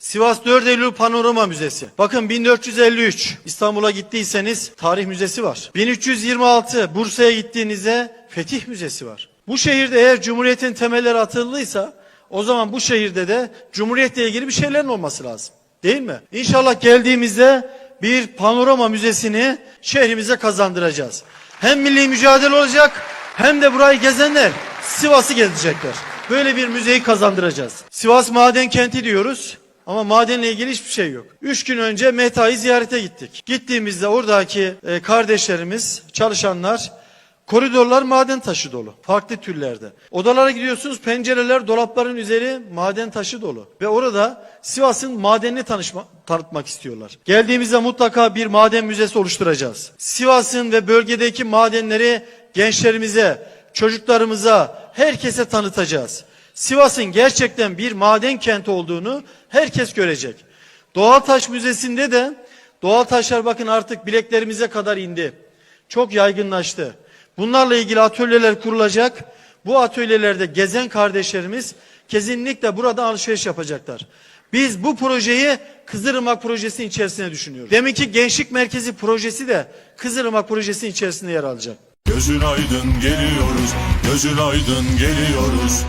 Sivas 4 Eylül Panorama Müzesi. Bakın 1453 İstanbul'a gittiyseniz tarih müzesi var. 1326 Bursa'ya gittiğinizde Fetih Müzesi var. Bu şehirde eğer Cumhuriyet'in temelleri atıldıysa o zaman bu şehirde de Cumhuriyet'le ilgili bir şeylerin olması lazım. Değil mi? İnşallah geldiğimizde bir panorama müzesini şehrimize kazandıracağız. Hem milli mücadele olacak hem de burayı gezenler Sivas'ı gezecekler. Böyle bir müzeyi kazandıracağız. Sivas maden kenti diyoruz. Ama madenle ilgili hiçbir şey yok. Üç gün önce Meta'yı ziyarete gittik. Gittiğimizde oradaki e, kardeşlerimiz, çalışanlar Koridorlar maden taşı dolu. Farklı türlerde. Odalara gidiyorsunuz pencereler dolapların üzeri maden taşı dolu. Ve orada Sivas'ın madenini tanışma, tanıtmak istiyorlar. Geldiğimizde mutlaka bir maden müzesi oluşturacağız. Sivas'ın ve bölgedeki madenleri gençlerimize, çocuklarımıza, herkese tanıtacağız. Sivas'ın gerçekten bir maden kenti olduğunu herkes görecek. Doğal Taş Müzesi'nde de doğal taşlar bakın artık bileklerimize kadar indi. Çok yaygınlaştı. Bunlarla ilgili atölyeler kurulacak. Bu atölyelerde gezen kardeşlerimiz kesinlikle burada alışveriş yapacaklar. Biz bu projeyi Kızılırmak projesinin içerisine düşünüyoruz. Deminki Gençlik Merkezi projesi de Kızılırmak projesinin içerisinde yer alacak. Gözün aydın geliyoruz, gözün aydın geliyoruz.